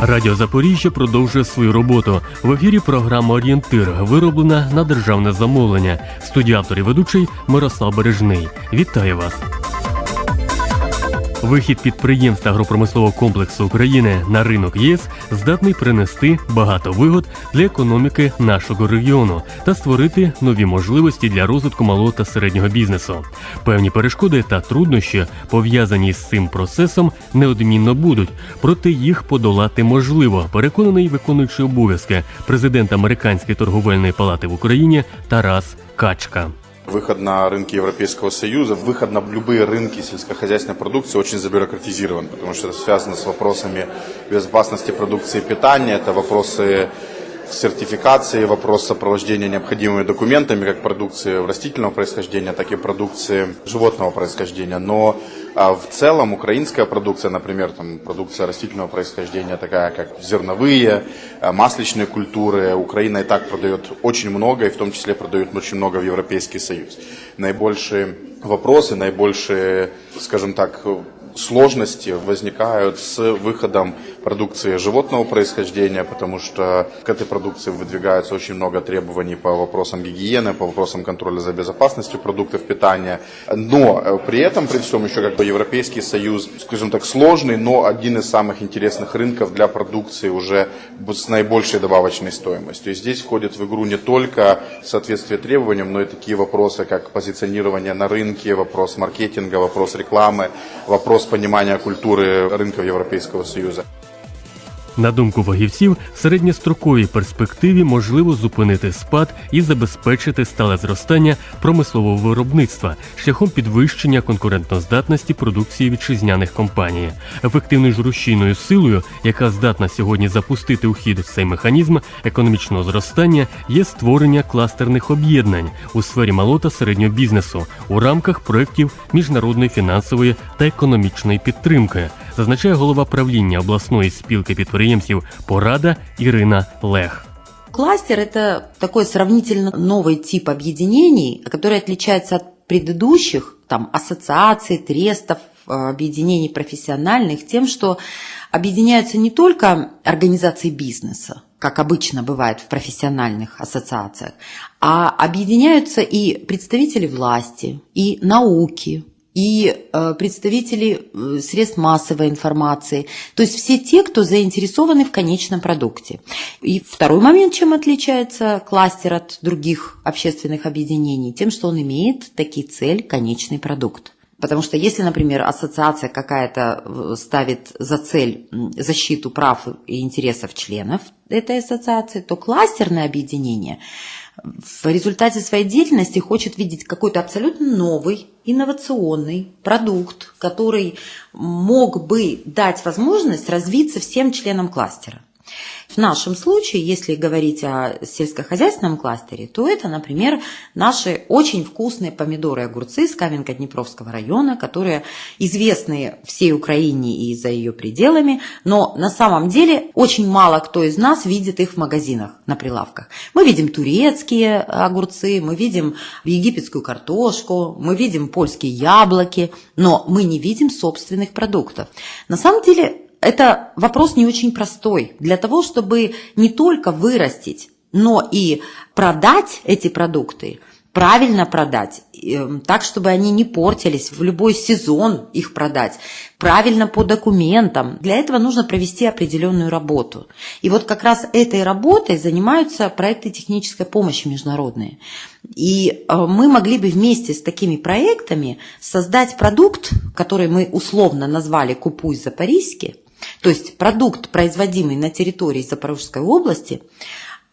Радіо Запоріжжя продовжує свою роботу. В ефірі програма Орієнтир вироблена на державне замовлення. Студія автор і ведучий Мирослав Бережний. Вітаю вас. Вихід підприємств агропромислового комплексу України на ринок ЄС здатний принести багато вигод для економіки нашого регіону та створити нові можливості для розвитку малого та середнього бізнесу. Певні перешкоди та труднощі, пов'язані з цим процесом, неодмінно будуть, проте їх подолати можливо. Переконаний виконуючий обов'язки президент Американської торговельної палати в Україні Тарас Качка. Выход на рынки Европейского Союза, выход на любые рынки сельскохозяйственной продукции очень забюрократизирован, потому что это связано с вопросами безопасности продукции питания, это вопросы сертификации, вопрос сопровождения необходимыми документами как продукции растительного происхождения, так и продукции животного происхождения. Но а, в целом украинская продукция, например, там, продукция растительного происхождения, такая как зерновые, а, масличные культуры, Украина и так продает очень много, и в том числе продает очень много в Европейский Союз. Наибольшие вопросы, наибольшие, скажем так, сложности возникают с выходом продукции животного происхождения, потому что к этой продукции выдвигаются очень много требований по вопросам гигиены, по вопросам контроля за безопасностью продуктов питания. Но э, при этом, при всем еще как бы Европейский Союз, скажем так, сложный, но один из самых интересных рынков для продукции уже с наибольшей добавочной стоимостью. И здесь входит в игру не только соответствие требованиям, но и такие вопросы, как позиционирование на рынке, вопрос маркетинга, вопрос рекламы, вопрос понимания культуры рынков Европейского Союза. На думку фахівців, в середньостроковій перспективі можливо зупинити спад і забезпечити стале зростання промислового виробництва шляхом підвищення конкурентноздатності продукції вітчизняних компаній. Ефективною ж рушійною силою, яка здатна сьогодні запустити у хід цей механізм економічного зростання, є створення кластерних об'єднань у сфері малого та середнього бізнесу у рамках проєктів міжнародної фінансової та економічної підтримки, зазначає голова правління обласної спілки підприємців Порада Ірина Лех. Кластер – это такой сравнительно новый тип объединений, который отличается от предыдущих там, ассоциаций, трестов, э, объединений профессиональных тем, что объединяются не только организации бизнеса, как обычно бывает в профессиональных ассоциациях, а объединяются и представители власти, и науки, и э, представители э, средств массовой информации, то есть все те, кто заинтересованы в конечном продукте. И второй момент, чем отличается кластер от других общественных объединений, тем, что он имеет таки цель конечный продукт. Потому что если, например, ассоциация какая-то э, ставит за цель защиту прав и интересов членов этой ассоциации, то кластерное объединение в результате своей деятельности хочет видеть какой-то абсолютно новый, инновационный продукт, который мог бы дать возможность развиться всем членам кластера. В нашем случае, если говорить о сельскохозяйственном кластере, то это, например, наши очень вкусные помидоры и огурцы с Каменко-Днепровского района, которые известны всей Украине и за ее пределами, но на самом деле очень мало кто из нас видит их в магазинах на прилавках. Мы видим турецкие огурцы, мы видим египетскую картошку, мы видим польские яблоки, но мы не видим собственных продуктов. На самом деле это вопрос не очень простой. Для того, чтобы не только вырастить, но и продать эти продукты, правильно продать, эм, так, чтобы они не портились, в любой сезон их продать, правильно по документам. Для этого нужно провести определенную работу. И вот как раз этой работой занимаются проекты технической помощи международные. И э, мы могли бы вместе с такими проектами создать продукт, который мы условно назвали «Купуй запорийски», то есть продукт, производимый на территории Запорожской области,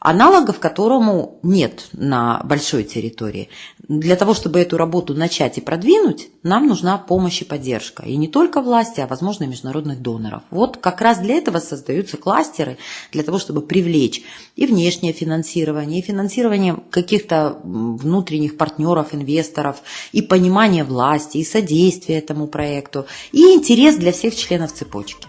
аналогов которому нет на большой территории. Для того, чтобы эту работу начать и продвинуть, нам нужна помощь и поддержка. И не только власти, а, возможно, международных доноров. Вот как раз для этого создаются кластеры, для того, чтобы привлечь и внешнее финансирование, и финансирование каких-то внутренних партнеров, инвесторов, и понимание власти, и содействие этому проекту, и интерес для всех членов цепочки.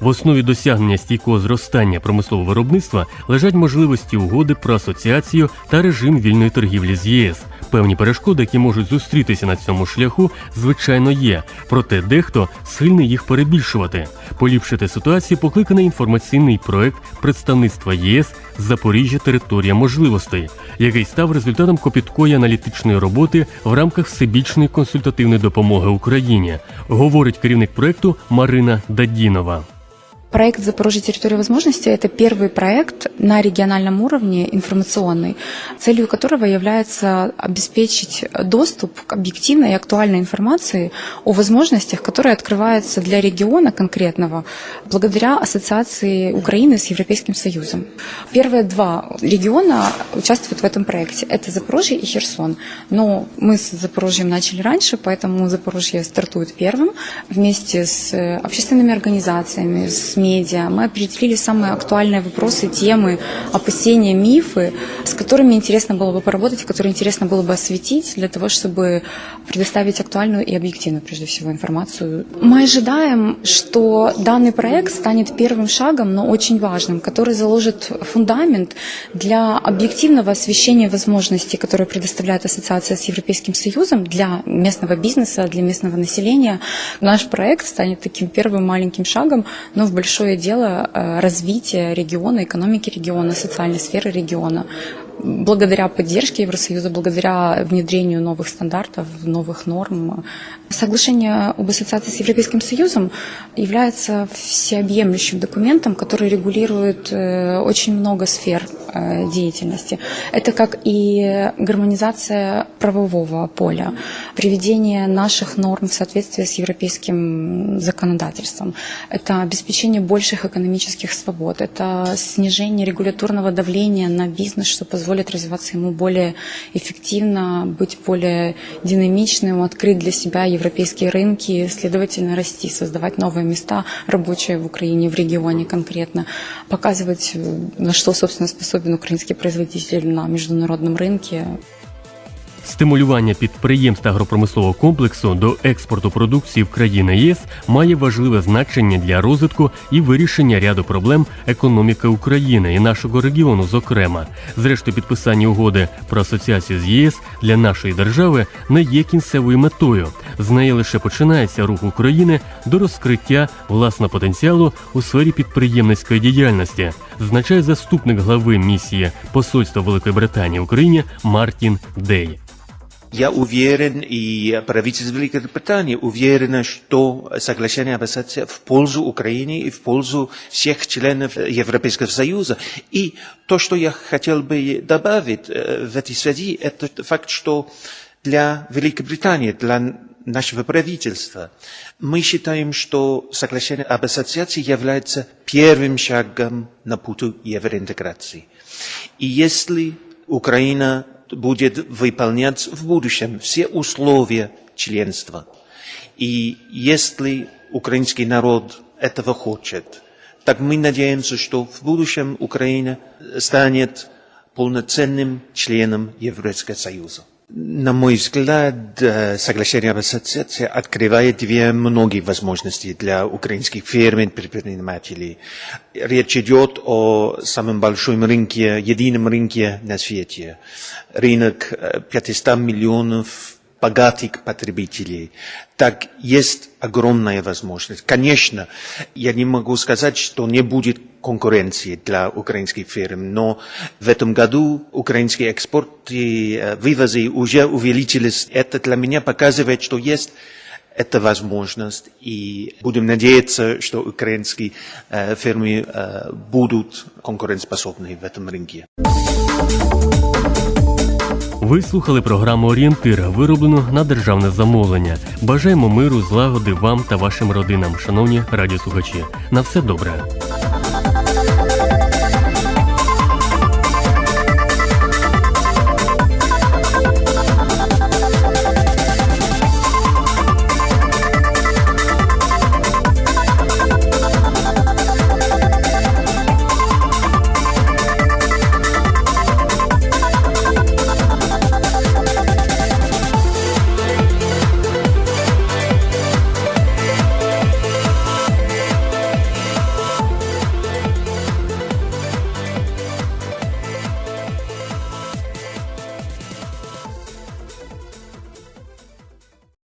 В основі досягнення стійкого зростання промислового виробництва лежать можливості угоди про асоціацію та режим вільної торгівлі з ЄС. Певні перешкоди, які можуть зустрітися на цьому шляху, звичайно є, проте дехто схильний їх перебільшувати. Поліпшити ситуацію покликаний інформаційний проект представництва ЄС Запоріжжя територія можливостей, який став результатом копіткої аналітичної роботи в рамках всебічної консультативної допомоги Україні, говорить керівник проекту Марина Дадінова. Проект «Запорожье. Территория возможностей» — это первый проект на региональном уровне информационный, целью которого является обеспечить доступ к объективной и актуальной информации о возможностях, которые открываются для региона конкретного благодаря ассоциации Украины с Европейским Союзом. Первые два региона участвуют в этом проекте. Это Запорожье и Херсон. Но мы с Запорожьем начали раньше, поэтому Запорожье стартует первым. Вместе с общественными организациями, с медиа мы определили самые актуальные вопросы, темы, опасения, мифы, с которыми интересно было бы поработать, которые интересно было бы осветить для того, чтобы предоставить актуальную и объективную, прежде всего, информацию. Мы ожидаем, что данный проект станет первым шагом, но очень важным, который заложит фундамент для объективного освещения возможностей, которые предоставляет Ассоциация с Европейским Союзом для местного бизнеса, для местного населения. Наш проект станет таким первым маленьким шагом, но в большое дело э, развития региона, экономики региона, социальной сферы региона. Благодаря поддержке Евросоюза, благодаря внедрению новых стандартов, новых норм. Соглашение об ассоциации с Европейским Союзом является всеобъемлющим документом, который регулирует э, очень много сфер э, деятельности. Это как и гармонизация правового поля, приведение наших норм в соответствие с европейским законодательством, это обеспечение больших экономических свобод, это снижение регуляторного давления на бизнес, что позволит развиваться ему более эффективно, быть более динамичным, открыть для себя европейские рынки, следовательно, расти, создавать новые места рабочие в Украине, в регионе конкретно, показывать, э, на что, собственно, способен украинский производитель на международном рынке. Стимулювання підприємств агропромислового комплексу до експорту продукції в країни ЄС має важливе значення для розвитку і вирішення ряду проблем економіки України і нашого регіону. Зокрема, зрештою, підписання угоди про асоціацію з ЄС для нашої держави не є кінцевою метою. З неї лише починається рух України до розкриття власного потенціалу у сфері підприємницької діяльності, зазначає заступник глави місії Посольства Великої Британії в Україні Мартін Дей. Я уверен, и правительство Великобритании уверено, что соглашение об ассоциации в пользу Украины и в пользу всех членов Европейского Союза. И то, что я хотел бы добавить э, в этой связи, это тот факт, что для Великобритании, для нашего правительства, мы считаем, что соглашение об ассоциации является первым шагом на пути евроинтеграции. И если Украина будет выполнять в будущем все условия членства. И если украинский народ этого хочет, так мы надеемся, что в будущем Украина станет полноценным членом Европейского Союза. На мой взгляд, э, соглашение об ассоциации открывает две многие возможности для украинских ферм и предпринимателей. Речь идет о самом большом рынке, едином рынке на свете. Рынок э, 500 миллионов богатых потребителей. Так есть огромная возможность. Конечно, я не могу сказать, что не будет конкуренции для украинских фирм, но в этом году украинский экспорт и э, вывозы уже увеличились. Это для меня показывает, что есть эта возможность, и будем надеяться, что украинские э, фирмы э, будут конкурентоспособны в этом рынке. Ви слухали програму Орієнтир, вироблену на державне замовлення. Бажаємо миру, злагоди вам та вашим родинам, шановні радіослухачі. На все добре.